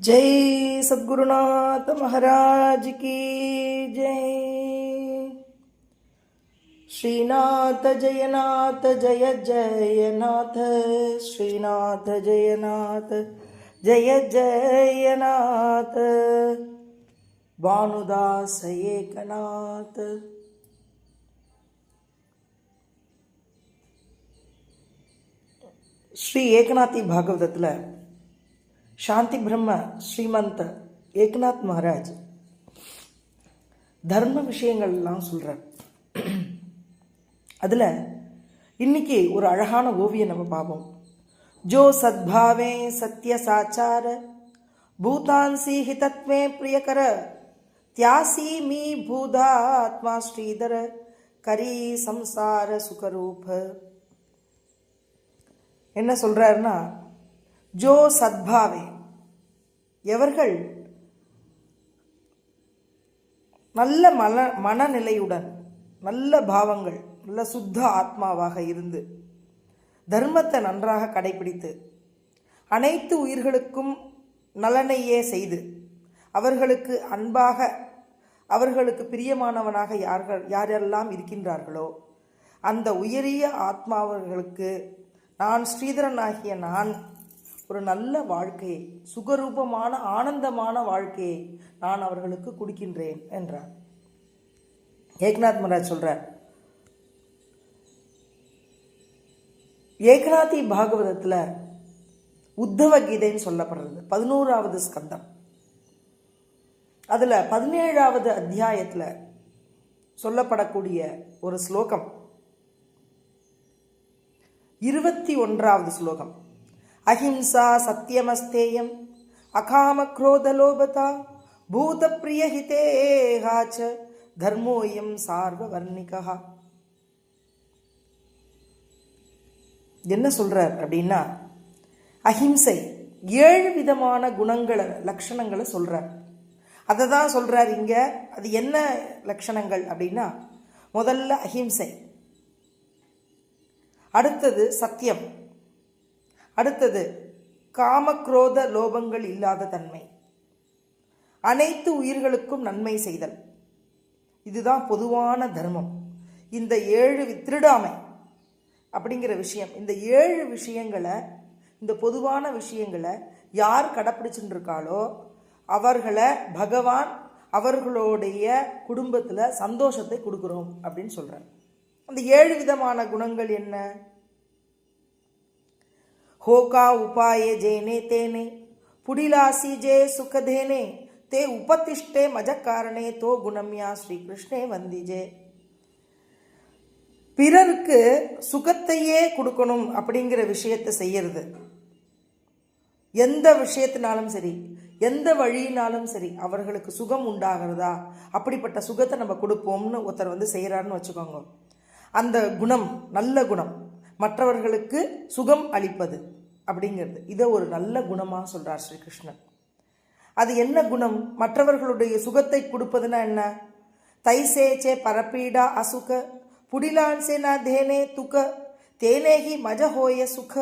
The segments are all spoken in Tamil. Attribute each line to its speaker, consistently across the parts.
Speaker 1: जय सदगुरुनाथ महाराज की जय श्रीनाथ जयनाथ जय जयनाथ श्रीनाथ जयनाथ जय जयनाथ भानुदास एकनाथ श्री एकनाथी भागवतातलं சாந்தி பிரம்ம ஸ்ரீமந்த ஏக்நாத் மகாராஜ் தர்ம விஷயங்கள்லாம் சொல்கிறார் அதில் இன்னைக்கு ஒரு அழகான ஓவியம் நம்ம பார்ப்போம் ஜோ சத்பாவே சத்ய சாச்சார பூதான்சி ஹிதத்வே பிரியகர தியாசி மீ பூதா ஆத்மா ஸ்ரீதர கரி சம்சார சுகரூப என்ன சொல்கிறாருன்னா ஜோ சத்பாவே எவர்கள் நல்ல மன மனநிலையுடன் நல்ல பாவங்கள் நல்ல சுத்த ஆத்மாவாக இருந்து தர்மத்தை நன்றாக கடைபிடித்து அனைத்து உயிர்களுக்கும் நலனையே செய்து அவர்களுக்கு அன்பாக அவர்களுக்கு பிரியமானவனாக யார்கள் யாரெல்லாம் இருக்கின்றார்களோ அந்த உயரிய ஆத்மாவர்களுக்கு நான் ஸ்ரீதரனாகிய நான் ஒரு நல்ல வாழ்க்கையை சுகரூபமான ஆனந்தமான வாழ்க்கையை நான் அவர்களுக்கு கொடுக்கின்றேன் என்றார். ஏக்நாத் மகாராஜ் சொல்கிறார் ஏகநாதி பாகவதத்தில் உத்தவ கீதைன்னு சொல்லப்படுறது பதினோராவது ஸ்கந்தம். அதில் பதினேழாவது அத்தியாயத்தில் சொல்லப்படக்கூடிய ஒரு ஸ்லோகம் இருபத்தி ஒன்றாவது ஸ்லோகம். அஹிம்சா சத்தியமஸ்தேயம் அகாம குரோதலோபதா பூத பிரியஹிதேகாச்ச தர்மோயம் சார்வவர்ணிகா. என்ன சொல்கிறார் அப்படின்னா அஹிம்சை ஏழு விதமான குணங்களை லக்ஷணங்களை சொல்கிறார் அதை தான் சொல்கிறார் இங்கே அது என்ன லட்சணங்கள் அப்படின்னா முதல்ல அஹிம்சை அடுத்தது சத்தியம். அடுத்தது காமக்ரோத லோபங்கள் இல்லாத தன்மை. அனைத்து உயிர்களுக்கும் நன்மை செய்தல். இதுதான் பொதுவான தர்மம். இந்த ஏழு திருடாமை அப்படிங்கிற விஷயம். இந்த ஏழு விஷயங்களை இந்த பொதுவான விஷயங்களை யார் கடைப்பிடிச்சுட்டு இருக்காளோ அவர்களை பகவான் அவர்களுடைய குடும்பத்தில் சந்தோஷத்தை கொடுக்குறோம் அப்படின்னு சொல்கிறார் அந்த ஏழு விதமான குணங்கள் என்ன? ஹோகா உபாயே ஜேனே தேனே புடிலாசி ஜே சுகதேனே தே ते மஜக்காரணே தோ குணம்யா ஸ்ரீகிருஷ்ணே வந்திஜே பிறருக்கு சுகத்தையே கொடுக்கணும் அப்படிங்கிற விஷயத்தை செய்யறது. எந்த விஷயத்தினாலும் சரி எந்த வழியினாலும் சரி அவர்களுக்கு சுகம் உண்டாகிறதா அப்படிப்பட்ட சுகத்தை நம்ம கொடுப்போம்னு ஒருத்தர் வந்து செய்கிறாருன்னு வச்சுக்கோங்க. அந்த குணம் நல்ல குணம். மற்றவர்களுக்கு சுகம் அளிப்பது அப்படிங்கிறது. இதை ஒரு நல்ல குணமாக சொல்கிறார் ஸ்ரீகிருஷ்ணன் அது என்ன குணம்? மற்றவர்களுடைய சுகத்தை கொடுப்பதுன்னா என்ன? தைசேச்சே பரப்பீடா அசுக புடிலான்சே தேனே துக தேனேகி மஜஹோய சுக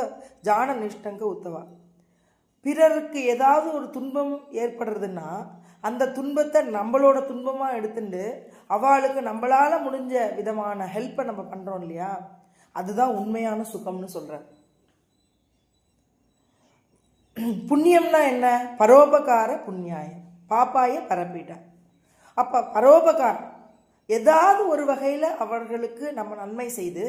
Speaker 1: ஜான நிஷ்டங்க உத்தவா. பிறருக்கு ஏதாவது ஒரு துன்பம் ஏற்படுறதுன்னா அந்த துன்பத்தை நம்மளோட துன்பமாக எடுத்துட்டு அவளுக்கு நம்மளால் முடிஞ்ச விதமான ஹெல்ப்பை நம்ம பண்ணுறோம் இல்லையா? அதுதான் உண்மையான சுகம்னு சொல்கிறேன் புண்ணியம்னா என்ன? பரோபகார புண்ணியாய பாப்பாய பரப்பீட. அப்போ பரோபகாரம். ஏதாவது ஒரு வகையில் அவர்களுக்கு நம்ம நன்மை செய்து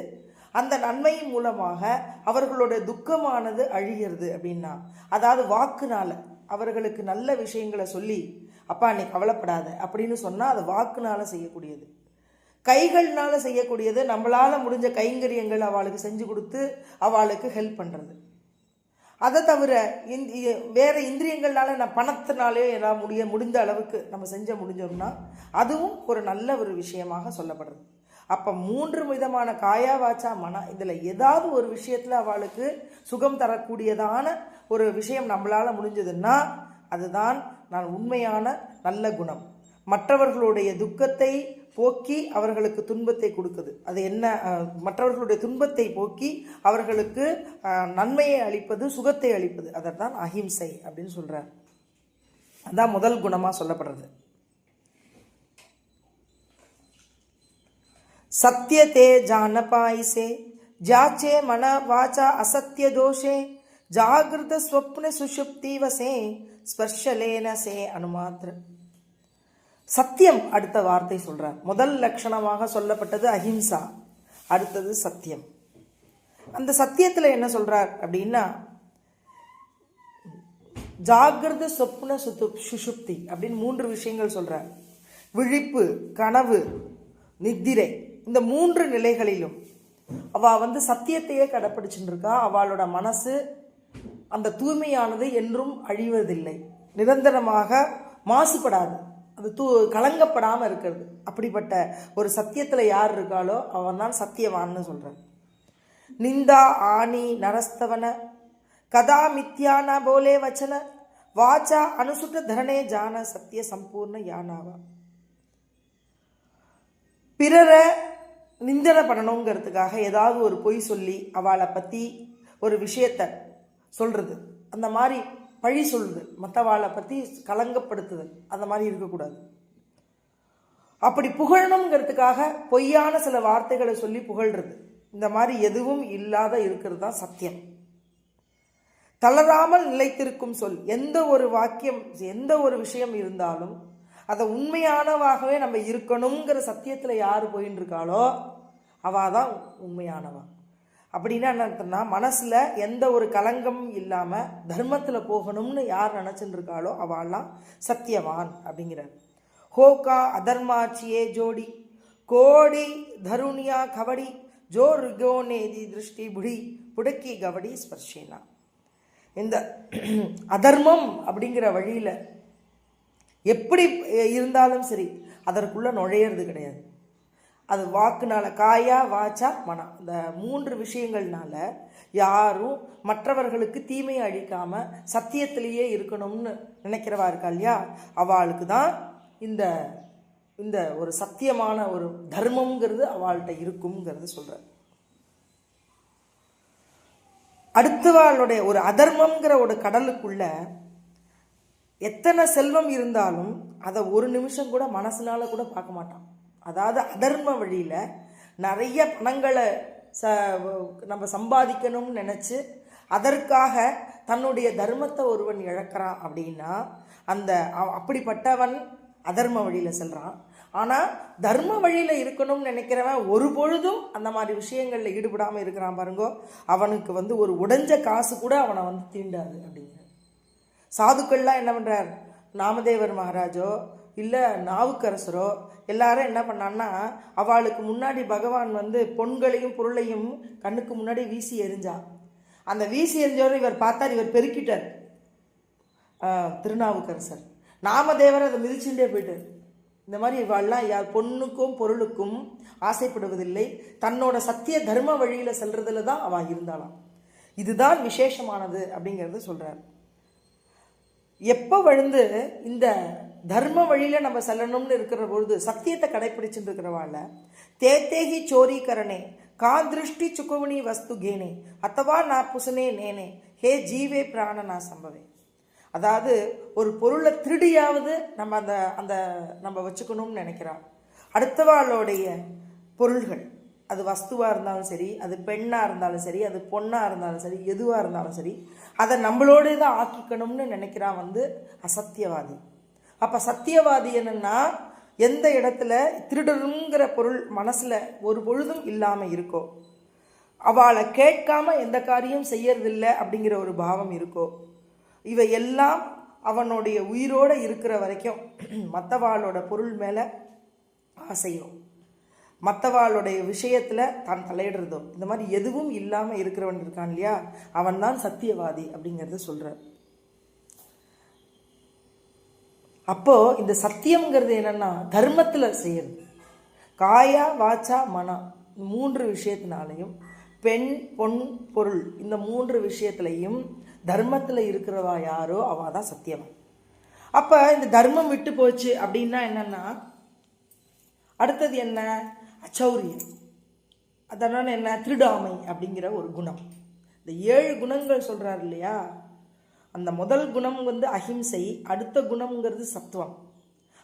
Speaker 1: அந்த நன்மையின் மூலமாக அவர்களோட துக்கமானது அழிகிறது அப்படின்னா அதாவது வாக்குனால அவர்களுக்கு நல்ல விஷயங்களை சொல்லி அப்பா நீ கவலைப்படாத அப்படின்னு சொன்னால் அது வாக்குனால செய்யக்கூடியது. கைகள்னால செய்யக்கூடியது நம்மளால் முடிஞ்ச கைங்கரியங்கள் அவளுக்கு செஞ்சு கொடுத்து அவளுக்கு ஹெல்ப் பண்ணுறது அதை தவிர இந்த வேறு இந்திரியங்கள்னால நான் பணத்தினாலே எல்லாம் முடிய முடிந்த அளவுக்கு நம்ம செஞ்ச முடிஞ்சோம்னா அதுவும் ஒரு நல்ல ஒரு விஷயமாக சொல்லப்படுறது அப்போ மூன்று விதமான காயா வாச்சா மன இதில் ஏதாவது ஒரு விஷயத்தில் அவளுக்கு சுகம் தரக்கூடியதான ஒரு விஷயம் நம்மளால் முடிஞ்சதுன்னா அதுதான் நான் உண்மையான நல்ல குணம். மற்றவர்களுடைய துக்கத்தை போக்கி அவர்களுக்கு துன்பத்தை கொடுக்குது. அது என்ன மற்றவர்களுடைய துன்பத்தை போக்கி அவர்களுக்கு நன்மையை அளிப்பது சுகத்தை அளிப்பது. அதை தான் அஹிம்சை அப்படின்னு சொல்கிறார் அதான் முதல் குணமாக சொல்லப்படுறது. சத்தியதே ஜானபாயிசே ஜாச்சே மன வாச்சா அசத்திய தோஷே ஜாகிருத ஸ்வப்ன சுஷுப்தி வசே ஸ்பர்ஷலேன சே அனுமாத்திர சத்தியம் அடுத்த வார்த்தை சொல்கிறார் முதல் லட்சணமாக சொல்லப்பட்டது அஹிம்சா அடுத்தது சத்தியம். அந்த சத்தியத்தில் என்ன சொல்கிறார் அப்படின்னா ஜாகிரத சொப்ன சுத்து சுஷுப்தி அப்படின்னு மூன்று விஷயங்கள் சொல்கிறார் விழிப்பு கனவு நித்திரை இந்த மூன்று நிலைகளிலும் அவள் வந்து சத்தியத்தையே கடைப்பிடிச்சுட்டு இருக்கா அவளோட மனசு அந்த தூய்மையானது என்றும் அழிவதில்லை. நிரந்தரமாக மாசுபடாது. அது தூ கலங்கப்படாமல் இருக்கிறது. அப்படிப்பட்ட ஒரு சத்தியத்தில் யார் இருக்காளோ அவன் தான் சத்தியவான்னு சொல்கிறான் நிந்தா ஆணி நரஸ்தவன கதா மித்யான போலே வச்சன வாச்சா அனுசுட்ட தரணே ஜான சத்திய சம்பூர்ண யானாவா பிறரை நிந்தனை பண்ணணுங்கிறதுக்காக ஏதாவது ஒரு பொய் சொல்லி அவளை பற்றி ஒரு விஷயத்த சொல்கிறது அந்த மாதிரி பழி சொல்லுது. மற்றவாளை பற்றி கலங்கப்படுத்துதல் அந்த மாதிரி இருக்கக்கூடாது. அப்படி புகழணுங்கிறதுக்காக பொய்யான சில வார்த்தைகளை சொல்லி புகழ்றது. இந்த மாதிரி எதுவும் இல்லாத இருக்கிறது தான் சத்தியம். தளராமல் நிலைத்திருக்கும் சொல். எந்த ஒரு வாக்கியம் எந்த ஒரு விஷயம் இருந்தாலும் அதை உண்மையானவாகவே நம்ம இருக்கணுங்கிற சத்தியத்தில் யார் போயின்னு இருக்காளோ அவள் தான் உண்மையானவா. அப்படின்னா என்ன மனசில் எந்த ஒரு கலங்கமும் இல்லாமல் தர்மத்தில் போகணும்னு யார் நினச்சிட்டு இருக்காளோ அவள்லாம் சத்தியவான் அப்படிங்கிறார். ஹோகா அதர்மாச்சியே ஜோடி கோடி தருணியா கபடி ஜோ ரிகோ நேதி திருஷ்டி புடி புடக்கி கபடி ஸ்பர்ஷேனா. இந்த அதர்மம் அப்படிங்கிற வழியில் எப்படி இருந்தாலும் சரி அதற்குள்ளே நுழையிறது கிடையாது. அது வாக்குனால காயா வாச்சா மனம் இந்த மூன்று விஷயங்கள்னால யாரும் மற்றவர்களுக்கு தீமை அழிக்காம சத்தியத்திலேயே இருக்கணும்னு நினைக்கிறவா இருக்கா இல்லையா? அவளுக்கு தான் இந்த இந்த ஒரு சத்தியமான ஒரு தர்மம்ங்கிறது அவள்கிட்ட இருக்குங்கிறது சொல்ற. அடுத்தவாளுடைய ஒரு அதர்மம்ங்கிற ஒரு கடலுக்குள்ள எத்தனை செல்வம் இருந்தாலும் அதை ஒரு நிமிஷம் கூட மனசுனால கூட பார்க்க மாட்டான். அதாவது அதர்ம வழியில் நிறைய பணங்களை ச நம்ம சம்பாதிக்கணும்னு நினச்சி அதற்காக தன்னுடைய தர்மத்தை ஒருவன் இழக்கிறான் அப்படின்னா அந்த அப்படிப்பட்டவன் அதர்ம வழியில் செல்கிறான் ஆனால் தர்ம வழியில் இருக்கணும்னு நினைக்கிறவன் ஒரு பொழுதும் அந்த மாதிரி விஷயங்களில் ஈடுபடாமல் இருக்கிறான் பாருங்கோ. அவனுக்கு வந்து ஒரு உடைஞ்ச காசு கூட அவனை வந்து தீண்டாது அப்படிங்கிறார். சாதுக்கள்லாம் என்ன பண்ணுறார் நாமதேவர் மகாராஜோ இல்லை நாவுக்கரசரோ எல்லாரும் என்ன பண்ணான்னா அவளுக்கு முன்னாடி பகவான் வந்து பொண்களையும் பொருளையும் கண்ணுக்கு முன்னாடி வீசி எரிஞ்சா அந்த வீசி எரிஞ்சவரை இவர் பார்த்தார் இவர் பெருக்கிட்டார். திருநாவுக்கரசர். நாமதேவர் அதை மிதிச்சுட்டே போயிட்டார். இந்த மாதிரி இவாள்லாம் யார் பொண்ணுக்கும் பொருளுக்கும் ஆசைப்படுவதில்லை. தன்னோட சத்திய தர்ம வழியில் செல்றதுல தான் அவள் இருந்தாளாம். இதுதான் விசேஷமானது அப்படிங்கிறது சொல்கிறார் எப்போ விழுந்து இந்த தர்ம வழியில் நம்ம செல்லணும்னு இருக்கிற பொழுது சத்தியத்தை கடைப்பிடிச்சுட்டு இருக்கிறவாள் தேத்தேகி சோரீகரணே கா திருஷ்டி சுக்குவணி வஸ்து கேனே அத்தவா நான் புசுனே நேனே ஹே ஜீவே பிராண நான் சம்பவே. அதாவது ஒரு பொருளை திருடியாவது நம்ம அந்த அந்த நம்ம வச்சுக்கணும்னு நினைக்கிறான் அடுத்தவாளுடைய பொருள்கள் அது வஸ்துவாக இருந்தாலும் சரி அது பெண்ணாக இருந்தாலும் சரி அது பொண்ணாக இருந்தாலும் சரி எதுவாக இருந்தாலும் சரி அதை நம்மளோடய தான் ஆக்கிக்கணும்னு நினைக்கிறான் வந்து அசத்தியவாதி. அப்போ சத்தியவாதி என்னன்னா எந்த இடத்துல திருடருங்கிற பொருள் மனசில் ஒரு பொழுதும் இல்லாமல் இருக்கோ அவளை கேட்காம எந்த காரியம் செய்யறதில்லை அப்படிங்கிற ஒரு பாவம் இருக்கோ இவை எல்லாம் அவனுடைய உயிரோடு இருக்கிற வரைக்கும் மற்றவாளோட பொருள் மேலே ஆசையோ மற்றவாளுடைய விஷயத்தில் தான் தலையிடுறதோ இந்த மாதிரி எதுவும் இல்லாமல் இருக்கிறவன் இருக்கான் இல்லையா? அவன் தான் சத்தியவாதி அப்படிங்கிறத சொல்கிறார் அப்போது இந்த சத்தியம்ங்கிறது என்னென்னா தர்மத்தில் செய்யறது. காயா வாச்சா மனம் மூன்று விஷயத்தினாலையும் பெண் பொன் பொருள் இந்த மூன்று விஷயத்துலையும் தர்மத்தில் இருக்கிறவா யாரோ அவள் தான் சத்தியவன் அப்போ இந்த தர்மம் விட்டு போச்சு அப்படின்னா என்னென்னா அடுத்தது என்ன? அச்சௌரியம். அதனால் என்ன? திருடாமை அப்படிங்கிற ஒரு குணம். இந்த ஏழு குணங்கள் சொல்கிறார் இல்லையா? அந்த முதல் குணம் வந்து அஹிம்சை அடுத்த குணம்ங்கிறது சத்துவம்.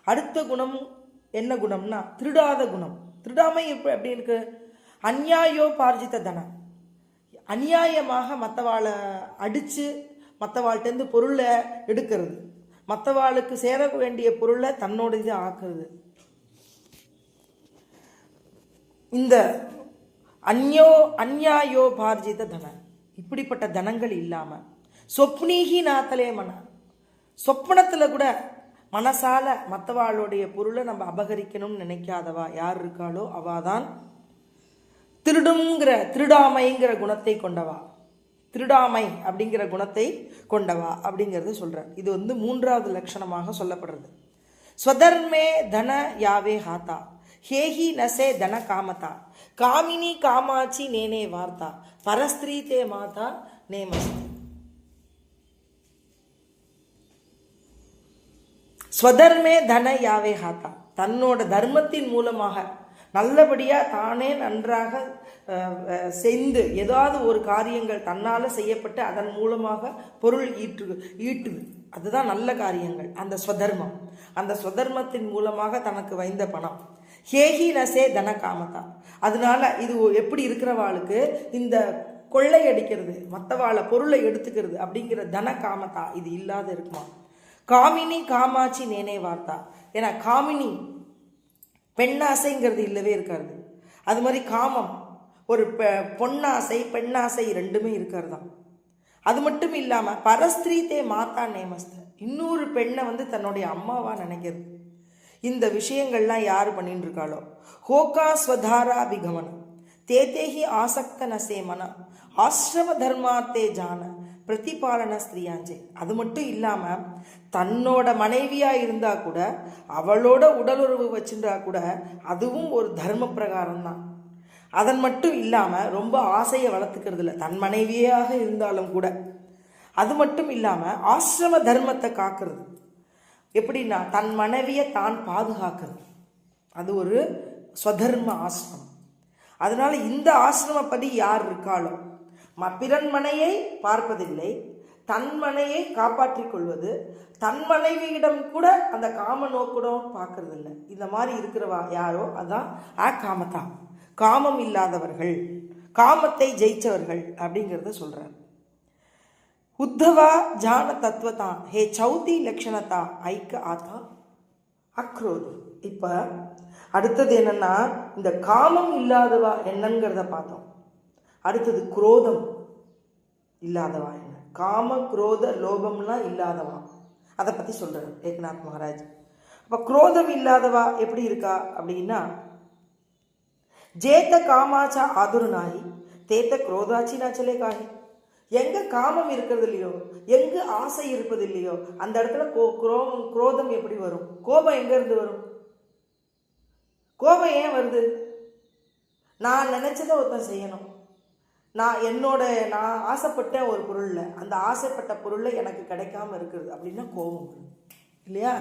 Speaker 1: அடுத்த குணம் என்ன குணம்னா திருடாத குணம். திருடாமை எப்படி எப்படி இருக்கு? அந்நியாயோ பார்ஜித தனம் அநியாயமாக மற்றவாளை அடித்து மற்றவாள்கிட்டேருந்து பொருளை எடுக்கிறது. மற்றவாளுக்கு சேர வேண்டிய பொருளை தன்னோட இது ஆக்குறது. இந்த அந்யோ அந்யாயோ பார்ஜித தனம் இப்படிப்பட்ட தனங்கள் இல்லாமல் சொப்னீகி நாத்தலே மன சொப்பனத்தில் கூட மனசால மற்றவாளுடைய பொருளை நம்ம அபகரிக்கணும்னு நினைக்காதவா? யார் இருக்காளோ அவாதான் திருடுங்கிற திருடாமைங்கிற குணத்தை கொண்டவா? திருடாமை அப்படிங்கிற குணத்தை கொண்டவா? அப்படிங்கிறத சொல்கிறார் இது வந்து மூன்றாவது லட்சணமாக சொல்லப்படுறது. ஸ்வதர்மே தன யாவே ஹாத்தா. ஹேஹி நசே தன காமதா காமினி காமாட்சி நேனே வார்த்தா. பரஸ்திரீ தே மாதா நேமஸ்தி. ஸ்வதர்மே தன யாவே ஹாத்தா. தன்னோட தர்மத்தின் மூலமாக நல்லபடியாக தானே நன்றாக செய்து ஏதாவது ஒரு காரியங்கள் தன்னால் செய்யப்பட்டு அதன் மூலமாக பொருள் ஈட்டு ஈட்டுது. அதுதான் நல்ல காரியங்கள். அந்த ஸ்வதர்மம். அந்த ஸ்வதர்மத்தின் மூலமாக தனக்கு வைந்த பணம். ஹேஹி நசே தன காமதா. அதனால இது எப்படி இருக்கிறவாளுக்கு இந்த கொள்ளை அடிக்கிறது மற்றவாளை பொருளை எடுத்துக்கிறது அப்படிங்கிற தன காமதா. இது இல்லாத இருக்குமா? காமினி காமாட்சி நேனே வார்த்தா. ஏன்னா காமினி பெண்ணாசைங்கிறது இல்லவே இருக்காது. அது மாதிரி காமம் ஒரு பெ பொன்னாசை பெண்ணாசை ரெண்டுமே இருக்கிறது தான் அது மட்டும் இல்லாமல் பரஸ்திரீத்தே மாதா நேமஸ்த. இன்னொரு பெண்ணை வந்து தன்னுடைய அம்மாவாக நினைக்கிறது. இந்த விஷயங்கள்லாம் யார் பண்ணிட்டு இருக்காளோ ஹோகா ஸ்வதாரா விகமனம் தேதேஹி ஆசக்த நசேமன. ஆசிரம தர்மாத்தே ஜான. பிரதிபாலன ஸ்திரியாஞ்சே அது மட்டும் இல்லாமல் தன்னோட மனைவியாக இருந்தால் கூட அவளோட உடலுறவு வச்சுருந்தா கூட அதுவும் ஒரு தர்ம பிரகாரம் தான் அதன் மட்டும் இல்லாமல் ரொம்ப ஆசையை வளர்த்துக்கிறது இல்லை தன் மனைவியாக இருந்தாலும் கூட. அது மட்டும் இல்லாமல் ஆசிரம தர்மத்தை காக்கிறது. எப்படின்னா தன் மனைவியை தான் பாதுகாக்கிறது. அது ஒரு ஸ்வதர்ம ஆசிரமம். அதனால் இந்த ஆசிரமப்படி யார் இருக்காளோ பிறன் மனையை பார்ப்பதில்லை தன் மனையை காப்பாற்றிக் கொள்வது தன் மனைவியிடம் கூட அந்த காம நோக்குடன் பார்க்கறது இல்லை இந்த மாதிரி இருக்கிறவா யாரோ அதான் ஆ காமத்தான். காமம் இல்லாதவர்கள் காமத்தை ஜெயிச்சவர்கள் அப்படிங்கிறத சொல்கிறார் உத்தவா ஜான தத்துவதா ஹே சௌதி லக்ஷணத்தா ஐக்க ஆத்தா அக்ரோது. இப்போ அடுத்தது என்னன்னா இந்த காமம் இல்லாதவா என்னங்கிறத பார்த்தோம். அடுத்தது குரோதம் இல்லாதவா என்ன? காம குரோத லோபம்லாம் இல்லாதவா? அதை பற்றி சொல்கிறார் ஏக்நாத் மகாராஜ். அப்போ குரோதம் இல்லாதவா எப்படி இருக்கா அப்படின்னா ஜேத்த காமாச்சா ஆதுருநாயி தேத்த குரோதாச்சி நாச்சலே காஹி எங்கே காமம் இருக்கிறது இல்லையோ எங்கே ஆசை இருப்பது இல்லையோ அந்த இடத்துல கோ குரோம் குரோதம் எப்படி வரும்? கோபம் எங்கேருந்து வரும்? கோபம் ஏன் வருது? நான் நினச்சதை ஒருத்தன் செய்யணும். நான் என்னோட நான் ஆசைப்பட்ட ஒரு பொருளில் அந்த ஆசைப்பட்ட பொருளில் எனக்கு கிடைக்காம இருக்கிறது அப்படின்னா கோபம் இல்லையா?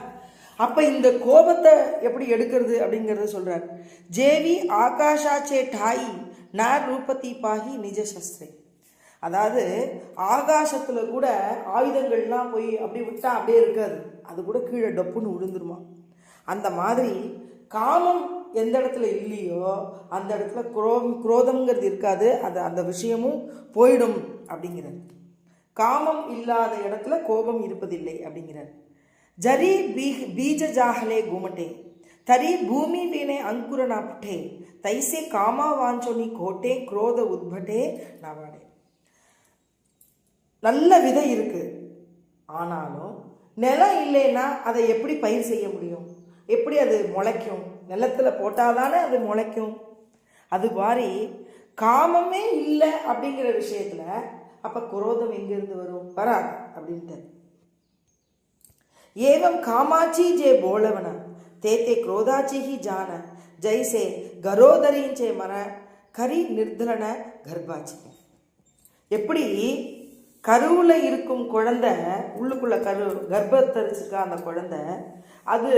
Speaker 1: அப்போ இந்த கோபத்தை எப்படி எடுக்கிறது அப்படிங்கிறத சொல்கிறார் ஜேவி ஆகாஷாச்சே டாயி நார் ரூபதி பாகி நிஜ சஸ்திரே அதாவது ஆகாசத்தில் கூட ஆயுதங்கள்லாம் போய் அப்படி விட்டால் அப்படியே இருக்காது. அது கூட கீழே டப்புன்னு விழுந்துருமா அந்த மாதிரி காமம் எந்த இடத்துல இல்லையோ அந்த இடத்துல குரோம் குரோதம்ங்கிறது இருக்காது. அது அந்த விஷயமும் போயிடும் அப்படிங்கிறார் காமம் இல்லாத இடத்துல கோபம் இருப்பதில்லை அப்படிங்கிறார் ஜரி பீ பீஜ ஜாகலே குமட்டே. தரி பூமி வீணே அங்குர நாப்டே தைசே காமா வாஞ்சோனி கோட்டே குரோத உத்பட்டே நவாடே. நல்ல விதை இருக்கு. ஆனாலும் நிலம் இல்லைன்னா அதை எப்படி பயிர் செய்ய முடியும்? எப்படி அது முளைக்கும்? நிலத்துல போட்டாதானே அது முளைக்கும். அது மாதிரி காமமே இல்லை அப்படிங்கிற விஷயத்தில் அப்போ குரோதம் எங்கிருந்து வரும்? வராது அப்படின்ட்டு ஏவம் காமாட்சி ஜே போலவன தேத்தே குரோதாச்சிஹி ஜான ஜெய்சே கரோதரிஞ்சே மன கரி நிர்தலன கர்ப்பாச்சி எப்படி கருவில் இருக்கும் குழந்தை உள்ளுக்குள்ளே கரு கர்ப்பத்தரிச்சிருக்க அந்த குழந்தை அது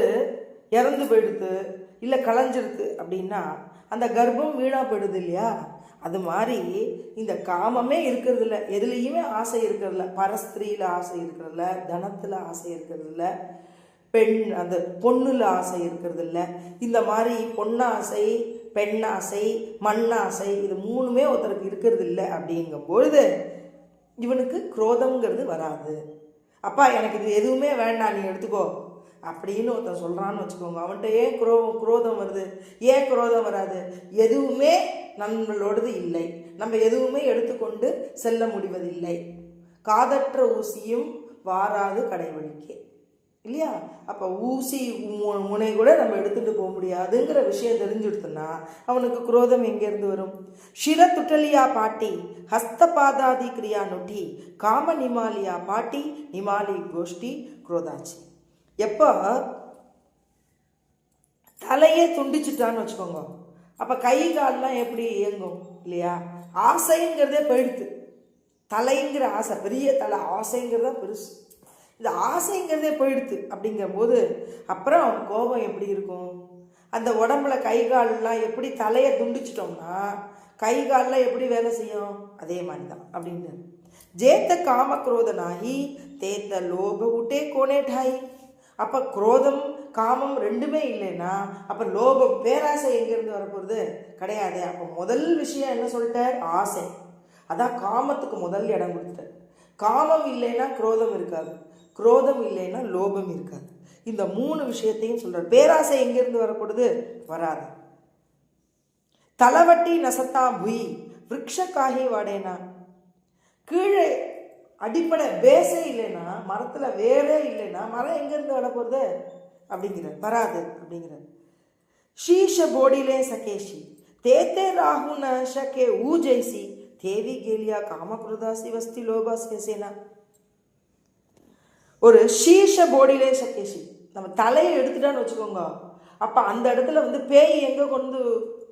Speaker 1: இறந்து போயிடுது இல்லை களைஞ்சிருது அப்படின்னா அந்த கர்ப்பம் வீணாக போயிடுது இல்லையா? அது மாதிரி இந்த காமமே இருக்கிறது இல்ல எதுலேயுமே ஆசை இருக்கிறதில்ல. பரஸ்திரியில் ஆசை இருக்கிறது இல்ல தனத்தில் ஆசை இருக்கிறதில்ல. பெண் அந்த பொண்ணில் ஆசை இருக்கிறது இல்லை இந்த மாதிரி பொன்னாசை பெண்ணாசை மண்ணாசை இது மூணுமே ஒருத்தருக்கு இருக்கிறது இல்லை அப்படிங்கும் பொழுது இவனுக்கு குரோதம்ங்கிறது வராது. அப்பா எனக்கு இது எதுவுமே வேண்டாம். நீ எடுத்துக்கோ. அப்படின்னு ஒருத்தன் சொல்கிறான்னு வச்சுக்கோங்க. அவன்கிட்ட ஏன் குரோ குரோதம் வருது? ஏன் குரோதம் வராது? எதுவுமே நம்மளோடது இல்லை. நம்ம எதுவுமே எடுத்துக்கொண்டு செல்ல முடிவதில்லை. காதற்ற ஊசியும் வாராது கடைவழிக்கு. இல்லையா? அப்போ ஊசி முனை கூட நம்ம எடுத்துகிட்டு போக முடியாதுங்கிற விஷயம் தெரிஞ்சுடுத்துனா அவனுக்கு குரோதம் எங்கேருந்து வரும்? ஷிர துட்டலியா பாட்டி ஹஸ்த கிரியா நொட்டி காம நிமாலியா பாட்டி நிமாலி கோஷ்டி குரோதாச்சி. எப்போ? தலையே துண்டிச்சுட்டான்னு வச்சுக்கோங்க. அப்போ கை கால்லாம் எப்படி இயங்கும் இல்லையா? ஆசைங்கிறதே போயிடுது. தலைங்கிற ஆசை பெரிய தலை ஆசைங்கிறதா பெருசு. இந்த ஆசைங்கிறதே போயிடுது அப்படிங்கும்போது அப்புறம் கோபம் எப்படி இருக்கும்? அந்த உடம்புல கை கால்லாம் எப்படி தலையை துண்டிச்சிட்டோம்னா கை கால்லாம் எப்படி வேலை செய்யும்? அதே மாதிரி தான் அப்படின்னு. ஜேத்த காமக்ரோதனாகி தேத்த லோப உட்டே கோனேட்டாயி. அப்போ குரோதம் காமம் ரெண்டுமே இல்லைன்னா அப்போ லோபம் பேராசை எங்கேருந்து வரப்போகிறது கிடையாது. அப்போ முதல் விஷயம் என்ன சொல்லிட்டார்? ஆசை. அதான் காமத்துக்கு முதல் இடம் கொடுத்துட்டார். காமம் இல்லைன்னா குரோதம் இருக்காது. குரோதம் இல்லைன்னா லோபம் இருக்காது. இந்த மூணு விஷயத்தையும் சொல்கிறார் பேராசை எங்கேருந்து வரப்படுது வராது. தலைவட்டி நசத்தா புய். விரக்ஷ காகி வாடேனா. கீழே அடிப்படை பேஸே இல்லைன்னா மரத்தில் வேறே இல்லைன்னா மரம் எங்கேருந்து வர போகிறது அப்படிங்கிறார். வராது அப்படிங்கிறார். ஷீஷ போடிலே சகேஷி. தேத்தே ராகுன ஷகே ஊ ஜெய்சி தேவி கேலியா காமக்ருதா சிவஸ்தி லோபாஸ் கேசேனா. ஒரு ஷீஷ போடிலே சகேஷி. நம்ம தலையை எடுத்துட்டான்னு வச்சுக்கோங்க. அப்போ அந்த இடத்துல வந்து பேய் எங்கே கொண்டு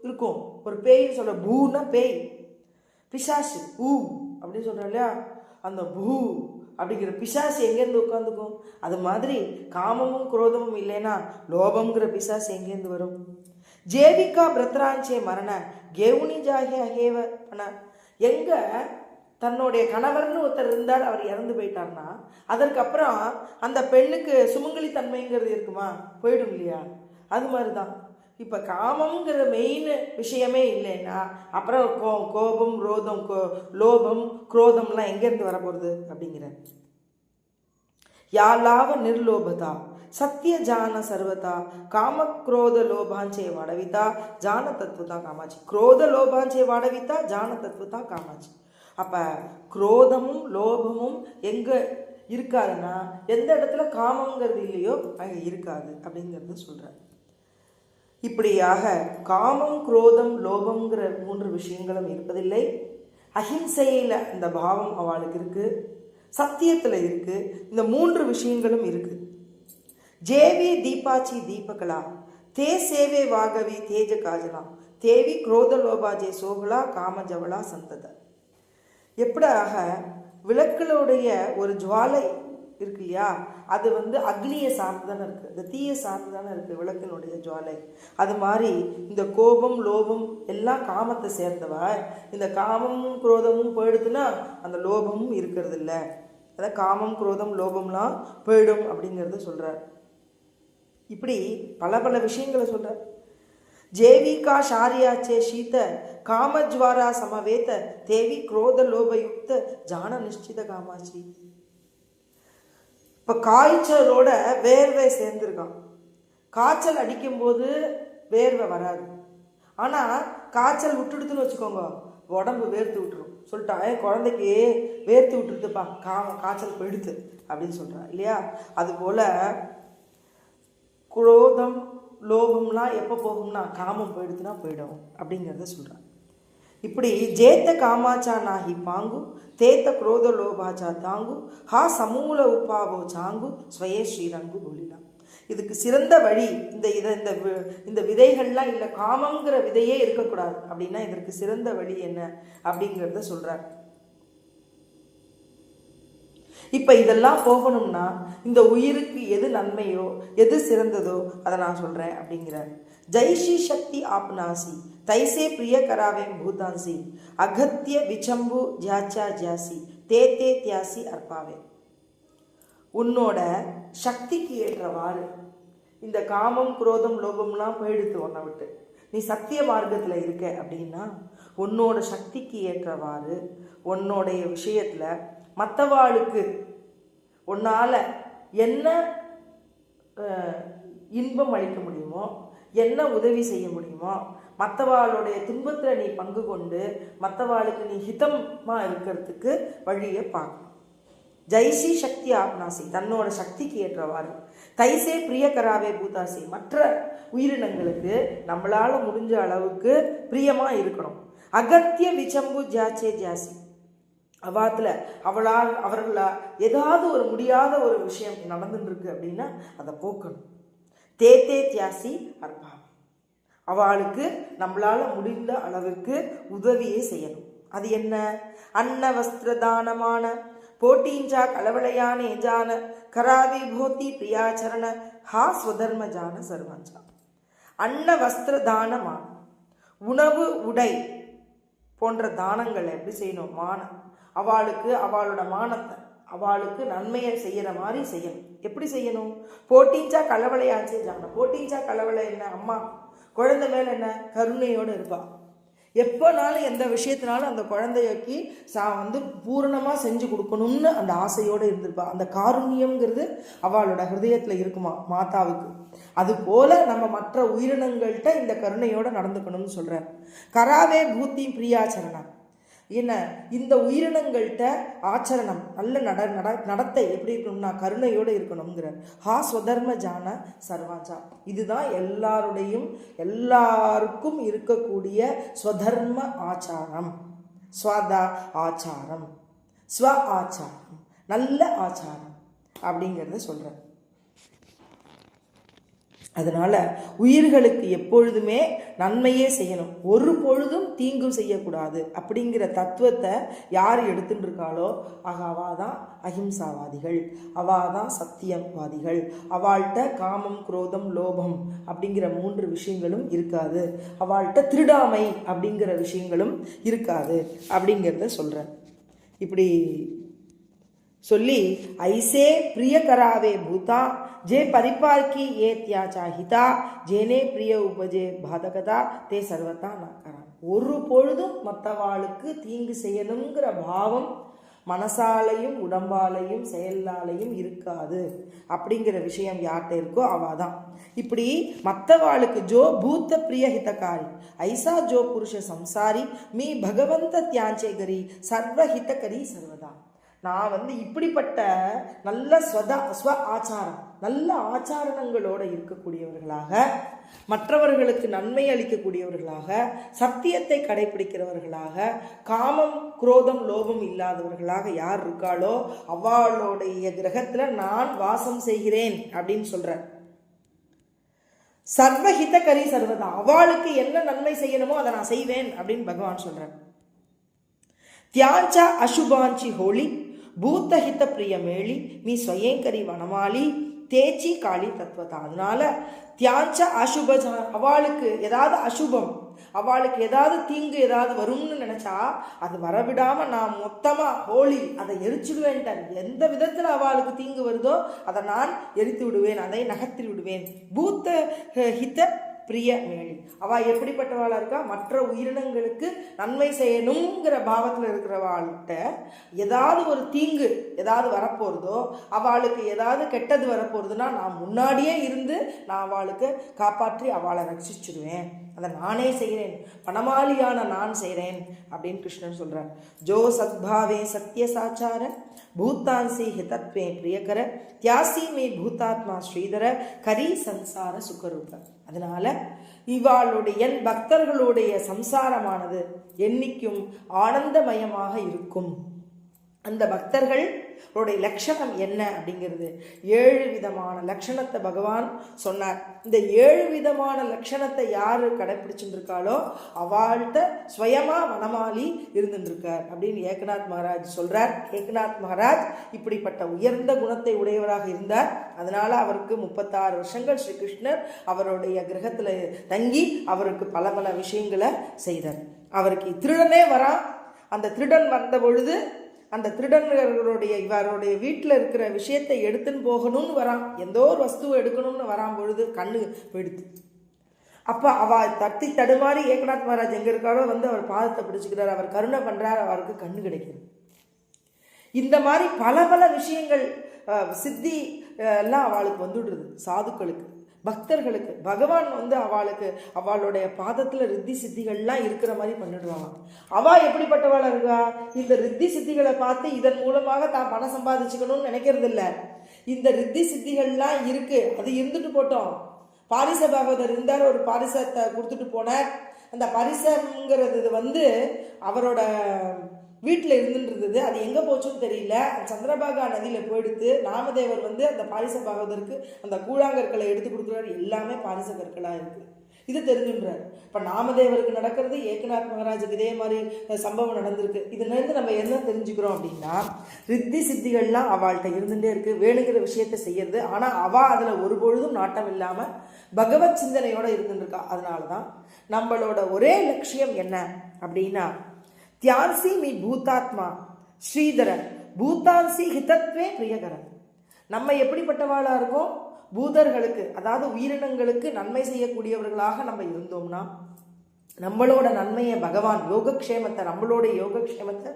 Speaker 1: இருக்கும்? ஒரு பேய்னு சொல்கிற பூன்னா பேய். பிசாசு ஊ அப்படின்னு சொல்கிறோம் இல்லையா? அந்த பூ அப்படிங்கிற பிசாசு எங்கேருந்து உட்காந்துக்கும்? அது மாதிரி காமமும் குரோதமும் இல்லைன்னா லோபம்ங்கிற பிசாசு எங்கேருந்து வரும்? ஜேவிகா பிரத்ராஞ்சே மரண கெவுனி ஜாகிய ஹேவ பண எங்க தன்னுடைய கணவர்னு ஒருத்தர் இருந்தார் அவர் இறந்து போயிட்டார்னா அதற்கப்புறம் அந்த பெண்ணுக்கு சுமங்கலி தன்மைங்கிறது இருக்குமா? போயிடும் இல்லையா? அது மாதிரி தான் இப்போ காமங்கிற மெயின் விஷயமே இல்லைன்னா அப்புறம் கோ கோபம் ரோதம் கோ லோபம் குரோதம்லாம் எங்கேருந்து வரப்போகிறது அப்படிங்கிற யாலாவ நிர்லோபதா சத்திய ஜான சர்வதா காம குரோத லோபாஞ்சே வடவிதா ஜான தத்துவதா காமாச்சு குரோத லோபாஞ்சே வடவிதா ஜான தத்துவதா காமாச்சு அப்போ குரோதமும் லோபமும் எங்கே இருக்காதுன்னா எந்த இடத்துல காமங்கிறது இல்லையோ அங்கே இருக்காது அப்படிங்கிறது சொல்கிறேன் இப்படியாக காமம் குரோதம் லோபங்கிற மூன்று விஷயங்களும் இருப்பதில்லை. அஹிம்சையில் இந்த பாவம் அவளுக்கு இருக்குது சத்தியத்தில் இருக்குது இந்த மூன்று விஷயங்களும் இருக்குது ஜேவி தீபாச்சி தீபகலா தே சேவே வாகவி தேஜ காஜலா தேவி குரோத லோபாஜே சோகலா காமஜவளா சந்தத. எப்படியாக விளக்குகளுடைய ஒரு ஜுவாலை இருக்கு இல்லையா அது வந்து அக்னியை சார்ந்து தானே இருக்குது இந்த தீயை சார்ந்து தானே இருக்குது விளக்கினுடைய ஜுவாலை. அது மாதிரி இந்த கோபம் லோபம் எல்லாம் காமத்தை சேர்ந்தவ? இந்த காமமும் குரோதமும் போயிடுதுன்னா அந்த லோபமும் இருக்கிறது இல்லை அதான் காமம் குரோதம் லோபம்லாம் போயிடும் அப்படிங்கிறத சொல்கிறார் இப்படி பல பல விஷயங்களை சொல்கிறார் ஜேவிகா ஷாரியாச்சே சீத காமஜ்வாரா சமவேத தேவி குரோத லோபயுக்த ஜான நிஷ்டித காமாட்சி. இப்போ காய்ச்சலோட வேர்வை சேர்ந்துருக்கான். காய்ச்சல் அடிக்கும்போது வேர்வை வராது. ஆனால் காய்ச்சல் விட்டுடுதுன்னு வச்சுக்கோங்க. உடம்பு வேர்த்து விட்டுரும். சொல்லிட்டா என் குழந்தைக்கு வேர்த்து விட்டுருதுப்பா கா காய்ச்சல் போயிடுது. அப்படின்னு சொல்கிறான் இல்லையா? அதுபோல் குரோதம் லோபம்லாம் எப்போ போகும்னா காமம் போயிடுதுன்னா போயிடும் அப்படிங்கிறத சொல்கிறான் இப்படி ஜேத்த காமாச்சா நாகி பாங்கு தேத்த குரோத லோபாச்சா தாங்கு ஹா சமூல உப்பாவோ சாங்கு ஸ்வயே ஸ்ரீரங்கு பொலிலாம். இதுக்கு சிறந்த வழி இந்த இதை இந்த வி- இந்த விதைகள்லாம் இல்லை காமங்கிற விதையே இருக்கக்கூடாது. அப்படின்னா இதற்கு சிறந்த வழி என்ன அப்படிங்கிறத சொல்கிறார் இப்போ இதெல்லாம் போகணும்னா இந்த உயிருக்கு எது நன்மையோ எது சிறந்ததோ அதை நான் சொல்கிறேன் அப்படிங்கிறார். ஜெய்ஷி சக்தி ஆப்னாசி தைசே பிரிய கராவே பூதான்சி அகத்திய விச்சம்பு ஜாச்சா ஜாசி தே தே தியாசி அற்பாவே உன்னோட சக்திக்கு ஏற்றவாறு இந்த காமம் குரோதம் லோபம்லாம் போயிடுத்து உன்னை விட்டு. நீ சத்திய மார்க்கத்தில் இருக்க அப்படின்னா உன்னோட சக்திக்கு ஏற்றவாறு உன்னோடைய விஷயத்தில் மற்றவாளுக்கு உன்னால் என்ன இன்பம் அளிக்க முடியுமோ என்ன உதவி செய்ய முடியுமோ மற்றவாளுடைய துன்பத்தில் நீ பங்கு கொண்டு மற்றவாளுக்கு நீ ஹிதமாக இருக்கிறதுக்கு வழியை பார்க்கணும் ஜெய்சி சக்தி ஆப்னாசி தன்னோட சக்திக்கு ஏற்றவாறு. தைசே பிரியகராவே பூதாசி மற்ற உயிரினங்களுக்கு நம்மளால் முடிஞ்ச அளவுக்கு பிரியமாக இருக்கணும். அகத்திய விச்சம்பு ஜாச்சே ஜாசி. அவாத்தில் அவளால் அவர்களால் ஏதாவது ஒரு முடியாத ஒரு விஷயம் நடந்துட்டுருக்கு அப்படின்னா அதை போக்கணும். தே தே தியாசி அர்ப்பாவி அவளுக்கு நம்மளால முடிந்த அளவிற்கு உதவியே செய்யணும். அது என்ன? அன்ன வஸ்திரதானமான போட்டீஞ்சா கலவளையான ஏஜான கராவி போத்தி பிரியாச்சரண ஹா ஸ்வதர்ம சர்வஞ்சா. அன்ன வஸ்திரதானமான உணவு உடை போன்ற தானங்களை எப்படி செய்யணும்? மானம் அவளுக்கு அவளோட மானத்தை அவளுக்கு நன்மையை செய்யற மாதிரி செய்யணும். எப்படி செய்யணும்? போட்டிஞ்சா கலவளையாச்சே ஜானம் போட்டிஞ்சா கலவளை என்ன? அம்மா. குழந்தை மேலே என்ன? கருணையோடு இருப்பாள் எப்போனாலும் எந்த விஷயத்தினாலும் அந்த குழந்தையக்கு சா வந்து பூரணமாக செஞ்சு கொடுக்கணும்னு அந்த ஆசையோடு இருந்திருப்பா. அந்த காருண்யம்ங்கிறது அவளோட ஹிருதயத்தில் இருக்குமா? மாதாவுக்கு. அதுபோல நம்ம மற்ற உயிரினங்கள்கிட்ட இந்த கருணையோட நடந்துக்கணும்னு சொல்றார். கராவே பூத்தி பிரியாச்சரணம். என்ன? இந்த உயிரினங்கள்கிட்ட ஆச்சரணம் நல்ல நட நட நடத்தை எப்படி இருக்கணும்னா கருணையோடு இருக்கணுங்கிறார் ஹா ஸ்வதர்ம ஜான சர்வாஜா இதுதான் எல்லாருடையும் எல்லாருக்கும் இருக்கக்கூடிய ஸ்வதர்ம ஆச்சாரம். ஸ்வதா ஆச்சாரம். ஸ்வ ஆச்சாரம். நல்ல ஆச்சாரம். அப்படிங்கிறத சொல்கிறார் அதனால் உயிர்களுக்கு எப்பொழுதுமே நன்மையே செய்யணும். ஒரு பொழுதும் தீங்கும் செய்யக்கூடாது அப்படிங்கிற தத்துவத்தை யார் எடுத்துட்டு இருக்காளோ ஆக அவா தான் அஹிம்சாவாதிகள். அவா தான் சத்தியவாதிகள். அவள்கிட்ட காமம் குரோதம் லோபம் அப்படிங்கிற மூன்று விஷயங்களும் இருக்காது. அவள்கிட்ட திருடாமை அப்படிங்கிற விஷயங்களும் இருக்காது அப்படிங்கிறத சொல்கிறேன் இப்படி சொல்லி ஐசே பிரியகராவே பூதா જે પરિપારકી એ ત્યાં சாகிதா ஜேனே பிரிய உபஜே பாதகதா தே சர்வதா நாக்காரா ஒரு பொழுதும் மற்றவாளுக்கு தீங்கு செய்யணுங்கிற பாவம் மனசாலையும் உடம்பாலையும் செயலாலையும் இருக்காது. அப்படிங்கிற விஷயம் யார்கிட்ட இருக்கோ அவள் இப்படி மற்றவாளுக்கு ஜோ பூத்த பிரிய ஹிதகாரி ஐசா ஜோ புருஷ சம்சாரி மீ பகவந்த தியாஞ்சேகரி சர்வஹிதகரி சர்வதா. நான் வந்து இப்படிப்பட்ட நல்ல ஸ்வத ஸ்வ ஆச்சாரம் நல்ல ஆச்சாரணங்களோட இருக்கக்கூடியவர்களாக மற்றவர்களுக்கு நன்மை அளிக்கக்கூடியவர்களாக சத்தியத்தை கடைபிடிக்கிறவர்களாக காமம் குரோதம் லோபம் இல்லாதவர்களாக யார் இருக்காளோ அவளுடைய கிரகத்தில் நான் வாசம் செய்கிறேன் அப்படின்னு சொல்கிறேன் சர்வஹிதகரி சர்வதா அவளுக்கு என்ன நன்மை செய்யணுமோ அதை நான் செய்வேன் அப்படின்னு பகவான் சொல்கிறேன் ತ್ಯಾಂಚ ಅಶುಭಾಂಚಿ ಹೋಳಿ ಭೂತಹಿತ ಪ್ರಿಯ ಮೇಳಿ மீ ಸ್ವಯಂಕರಿ ವನಮಾಲಿ தேச்சி காளி தத்துவதா அதனால தியாஞ்ச அசுப அவளுக்கு ஏதாவது அசுபம் அவளுக்கு ஏதாவது தீங்கு ஏதாவது வரும்னு நினைச்சா அது வரவிடாம நான் மொத்தமா ஹோலி அதை எரிச்சிடுவேன்ட்டார் எந்த விதத்துல அவளுக்கு தீங்கு வருதோ அதை நான் எரித்து விடுவேன் அதை நகர்த்தி விடுவேன். பூத்த அஹ், ஹித பிரிய அவள் அவ இருக்கா? மற்ற உயிரினங்களுக்கு நன்மை செய்யணுங்கிற பாவத்தில் இருக்கிறவாள்கிட்ட ஏதாவது ஒரு தீங்கு ஏதாவது வரப்போகிறதோ அவளுக்கு ஏதாவது கெட்டது வரப்போகிறதுனா நான் முன்னாடியே இருந்து நான் அவளுக்கு காப்பாற்றி அவளை ரசிச்சிருவேன் அதை நானே செய்கிறேன். பணமாளியான நான் செய்கிறேன் அப்படின்னு கிருஷ்ணன் சொல்கிறார் ஜோ சத்பாவே சத்ய சாச்சார பூத்தான்சி ஹிதத்வே பிரியகர தியாசி மே பூதாத்மா ஸ்ரீதர கரி சம்சார சுகரூப. அதனால இவாளுடைய என் பக்தர்களுடைய சம்சாரமானது என்னைக்கும் ஆனந்தமயமாக இருக்கும். அந்த பக்தர்கள் அவருடைய லட்சணம் என்ன அப்படிங்கிறது? ஏழு விதமான லட்சணத்தை பகவான் சொன்னார். இந்த ஏழு விதமான லட்சணத்தை யார் கடைப்பிடிச்சுருக்காளோ அவள்கிட்ட மனமாலி வனமாலி இருந்துருக்கார் அப்படின்னு ஏகநாத் மகாராஜ் சொல்றார். ஏகநாத் மகாராஜ் இப்படிப்பட்ட உயர்ந்த குணத்தை உடையவராக இருந்தார். அதனால அவருக்கு முப்பத்தாறு வருஷங்கள் ஸ்ரீ கிருஷ்ணர் அவருடைய கிரகத்தில் தங்கி அவருக்கு பல பல விஷயங்களை செய்தார். அவருக்கு திருடனே வரான். அந்த திருடன் வந்த பொழுது அந்த திருடன்களுடைய இவருடைய வீட்டில் இருக்கிற விஷயத்தை எடுத்துன்னு போகணும்னு வரான். எந்த ஒரு வஸ்துவை எடுக்கணும்னு வரான் பொழுது கண்ணு போயிடுது. அப்போ அவ தத்தி தடுமாறி ஏகநாத் மகாராஜ் எங்கே இருக்காரோ வந்து அவர் பாதத்தை பிடிச்சிக்கிறார். அவர் கருணை பண்ணுறார் அவருக்கு கண்ணு கிடைக்குது. இந்த மாதிரி பல பல விஷயங்கள் சித்தி எல்லாம் அவளுக்கு வந்துடுறது சாதுக்களுக்கு. பக்தர்களுக்கு பகவான் வந்து அவளுக்கு அவளுடைய பாதத்தில் ரித்தி சித்திகள்லாம் இருக்கிற மாதிரி பண்ணிடுவாங்க அவள் எப்படிப்பட்டவாளா இருக்கா? இந்த ரித்தி சித்திகளை பார்த்து இதன் மூலமாக தான் பணம் சம்பாதிச்சுக்கணும்னு நினைக்கிறதில்ல. இந்த ரித்தி சித்திகள்லாம் இருக்குது அது இருந்துட்டு போட்டோம். பாரிச பாகவதர் இருந்தார் ஒரு பாரிசத்தை கொடுத்துட்டு போனார். அந்த பரிசங்கிறது வந்து அவரோட வீட்டில் இருந்துட்டு இருந்தது அது எங்கே போச்சுன்னு தெரியல. சந்திரபாகா நதியில் போயிடுத்து நாமதேவர் வந்து அந்த பாரிச பாகவதற்கு அந்த கூழாங்கற்களை எடுத்து கொடுக்குறாரு. எல்லாமே பாரிச கற்களாக இருக்குது இது தெரிஞ்சுன்றார். இப்போ நாமதேவருக்கு நடக்கிறது ஏகநாத் மகாராஜுக்கு இதே மாதிரி சம்பவம் நடந்திருக்கு. இதுலேருந்து நம்ம என்ன தெரிஞ்சுக்கிறோம் அப்படின்னா ரித்தி சித்திகள்லாம் அவள்கிட்ட இருந்துகிட்டே இருக்குது வேணுங்கிற விஷயத்தை செய்யறது. ஆனால் அவள் அதில் ஒரு பொழுதும் நாட்டம் இல்லாமல் பகவத் சிந்தனையோடு இருந்துருக்கா அதனால தான் நம்மளோட ஒரே லட்சியம் என்ன அப்படின்னா தியான்சி மீ பூதாத்மா ஸ்ரீதர பூதான்சி ஹிதத்வே பிரியகரன் நம்ம எப்படிப்பட்டவாளாக இருக்கோம் பூதர்களுக்கு அதாவது உயிரினங்களுக்கு நன்மை செய்யக்கூடியவர்களாக நம்ம இருந்தோம்னா நம்மளோட நன்மையை பகவான் யோகக்ஷேமத்தை நம்மளோட யோகக்ஷேமத்தை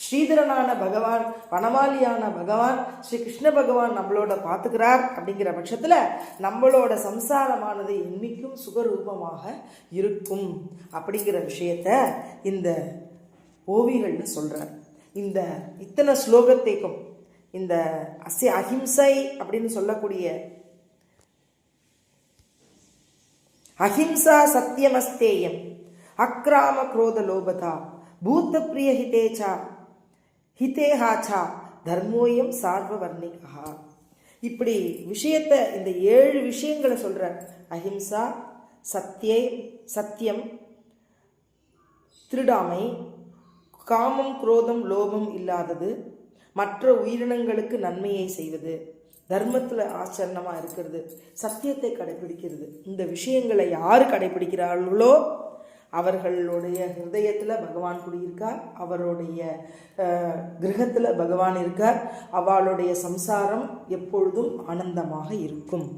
Speaker 1: ஸ்ரீதரனான பகவான் பணமாலியான பகவான் ஸ்ரீ கிருஷ்ண பகவான் நம்மளோட பார்த்துக்கிறார் அப்படிங்கிற பட்சத்தில் நம்மளோட சம்சாரமானது என்னைக்கும் சுகரூபமாக இருக்கும் அப்படிங்கிற விஷயத்த இந்த ஓவிகள்னு சொல்கிறார் இந்த இத்தனை ஸ்லோகத்தைக்கும் இந்த அசி அஹிம்சை அப்படின்னு சொல்லக்கூடிய அஹிம்சா சத்தியமஸ்தேயம் அக்ராம குரோத லோபதா பூத்த பிரிய ஹிதேச்சா ஹிதேஹாச்சா தர்மோயம் சார்வவர்ணிகா. இப்படி விஷயத்தை இந்த ஏழு விஷயங்களை சொல்கிற அஹிம்சா சத்தியை சத்தியம் திருடாமை காமம் குரோதம் லோபம் இல்லாதது மற்ற உயிரினங்களுக்கு நன்மையை செய்வது. தர்மத்தில் ஆச்சரணமாக இருக்கிறது. சத்தியத்தை கடைபிடிக்கிறது. இந்த விஷயங்களை யார் கடைபிடிக்கிறார்களோ அவர்களுடைய ஹிருதயத்தில் பகவான் குடியிருக்கார். அவருடைய கிரகத்தில் பகவான் இருக்கார். அவளுடைய சம்சாரம் எப்பொழுதும் ஆனந்தமாக இருக்கும்.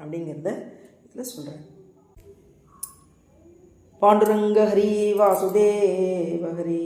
Speaker 1: அப்படிங்கிறத இதில் சொல்கிறேன் பாண்டுரங்க ஹரி வாசுதேவ ஹரி.